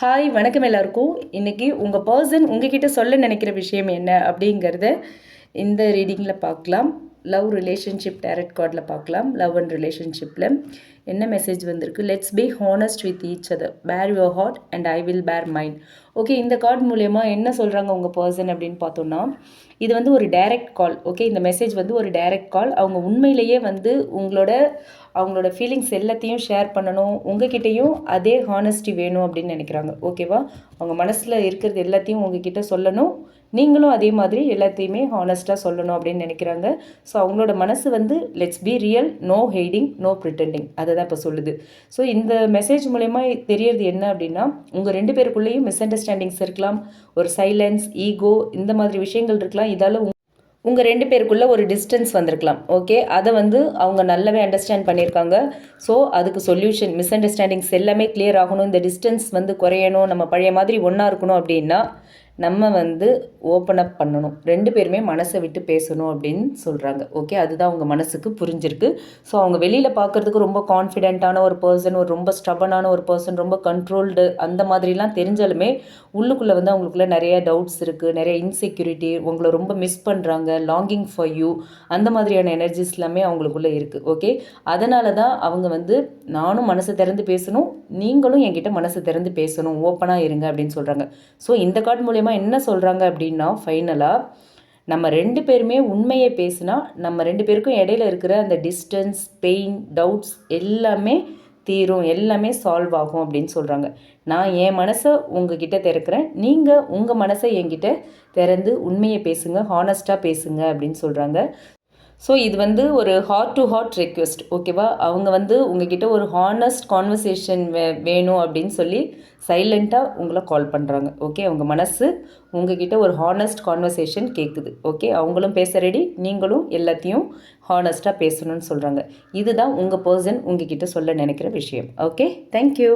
Hi வணக்கம் எல்லாருக்கும். இன்றைக்கி உங்கள் பர்சன் உங்ககிட்ட சொல்ல நினைக்கிற விஷயம் என்ன அப்படிங்கிறத இந்த ரீடிங்கில் பார்க்கலாம். லவ் ரிலேஷன்ஷிப் டேரட் கார்டில் பார்க்கலாம். லவ் அண்ட் ரிலேஷன்ஷிப்பில் என்ன மெசேஜ் வந்திருக்கு? Let's be honest with each other bare your heart and I will bare mind okay இந்த கார்டு மூலயமா என்ன சொல்கிறாங்க உங்கள் பர்சன் அப்படின்னு பார்த்தோன்னா இது வந்து ஒரு டைரக்ட் கால் ஓகே இந்த மெசேஜ் வந்து ஒரு டைரக்ட் கால் அவங்க உண்மையிலேயே வந்து உங்களோட அவங்களோட ஃபீலிங்ஸ் எல்லாத்தையும் ஷேர் பண்ணணும். உங்ககிட்டையும் அதே ஹானஸ்டி வேணும் அப்படின்னு நினைக்கிறாங்க. ஓகேவா அவங்க மனசில் இருக்கிறது எல்லாத்தையும் உங்ககிட்ட சொல்லணும். நீங்களும் அதே மாதிரி எல்லாத்தையுமே ஹானஸ்ட்டாக சொல்லணும் அப்படின்னு நினைக்கிறாங்க. ஸோ அவங்களோட மனசு வந்து let's be real no hiding no pretending அதை தான் இப்போ சொல்லுது. ஸோ இந்த மெசேஜ் மூலயமா தெரியறது என்ன அப்படின்னா உங்கள் ரெண்டு பேருக்குள்ளேயும் மிஸ் அண்டர்ஸ்டாண்டிங்ஸ் இருக்கலாம். ஒரு சைலன்ஸ் ஈகோ இந்த மாதிரி விஷயங்கள் இருக்கலாம். இதால் உங்கள் ரெண்டு பேருக்குள்ளே ஒரு டிஸ்டன்ஸ் வந்திருக்கலாம் ஓகே அதை வந்து அவங்க நல்லாவே அண்டர்ஸ்டாண்ட் பண்ணியிருக்காங்க. ஸோ அதுக்கு சொல்யூஷன் மிஸ் அண்டர்ஸ்டாண்டிங்ஸ் எல்லாமே கிளியர் ஆகணும். இந்த டிஸ்டன்ஸ் வந்து குறையணும். நம்ம பழைய மாதிரி ஒன்றா இருக்கணும் அப்படின்னா நம்ம வந்து ஓப்பன் அப் பண்ணணும். ரெண்டு பேருமே மனசை விட்டு பேசணும் அப்படின்னு சொல்கிறாங்க ஓகே அதுதான் அவங்க மனசுக்கு புரிஞ்சிருக்கு. ஸோ அவங்க வெளியில் பார்க்குறதுக்கு ரொம்ப கான்ஃபிடென்ட்டான ஒரு பர்சன் ஒரு ரொம்ப ஸ்டபனான ஒரு பர்சன் ரொம்ப கண்ட்ரோல்டு அந்த மாதிரிலாம் தெரிஞ்சாலுமே உள்ளுக்குள்ளே வந்து அவங்களுக்குள்ள நிறைய டவுட்ஸ் இருக்குது நிறைய இன்செக்யூரிட்டி உங்களை ரொம்ப மிஸ் பண்ணுறாங்க லாங்கிங் ஃபார் யூ அந்த மாதிரியான எனர்ஜிஸ் எல்லாமே அவங்களுக்குள்ளே இருக்குது ஓகே அதனால தான் அவங்க வந்து நானும் மனசை திறந்து பேசணும் நீங்களும் என்கிட்ட மனசை திறந்து பேசணும். ஓப்பனாக இருங்க அப்படின்னு சொல்கிறாங்க ஸோ இந்த கார்டு மூலயமா மூலயமா என்ன சொல்கிறாங்க அப்படின்னா ஃபைனலாக நம்ம ரெண்டு பேருமே உண்மையை பேசினா நம்ம ரெண்டு பேருக்கும் இடையில இருக்கிற அந்த டிஸ்டன்ஸ் பெயின் டவுட்ஸ் எல்லாமே தீரும் எல்லாமே சால்வ் ஆகும் அப்படின்னு சொல்கிறாங்க நான் என் மனசை உங்ககிட்ட திறக்கிறேன். நீங்கள் உங்கள் மனசை என்கிட்ட திறந்து உண்மையை பேசுங்க ஹானஸ்ட்டாக பேசுங்க அப்படின்னு சொல்கிறாங்க ஸோ இது வந்து ஒரு ஹார்ட் டு ஹார்ட் ரெக்வெஸ்ட் ஓகேவா அவங்க வந்து உங்ககிட்ட ஒரு ஹானஸ்ட் கான்வர்சேஷன் வே வேணும் அப்படின்னு சொல்லி சைலண்ட்டாக உங்களை கால் பண்ணுறாங்க ஓகே அவங்க மனசு உங்ககிட்ட ஒரு ஹானஸ்ட் கான்வர்சேஷன் கேட்குது ஓகே அவங்களும் பேச ரெடி நீங்களும் எல்லாத்தையும் ஹானஸ்ட்டாக பேசணும்னு சொல்கிறாங்க இதுதான் உங்கள் பர்சன் உங்ககிட்ட சொல்ல நினைக்கிற விஷயம் ஓகே தேங்க்யூ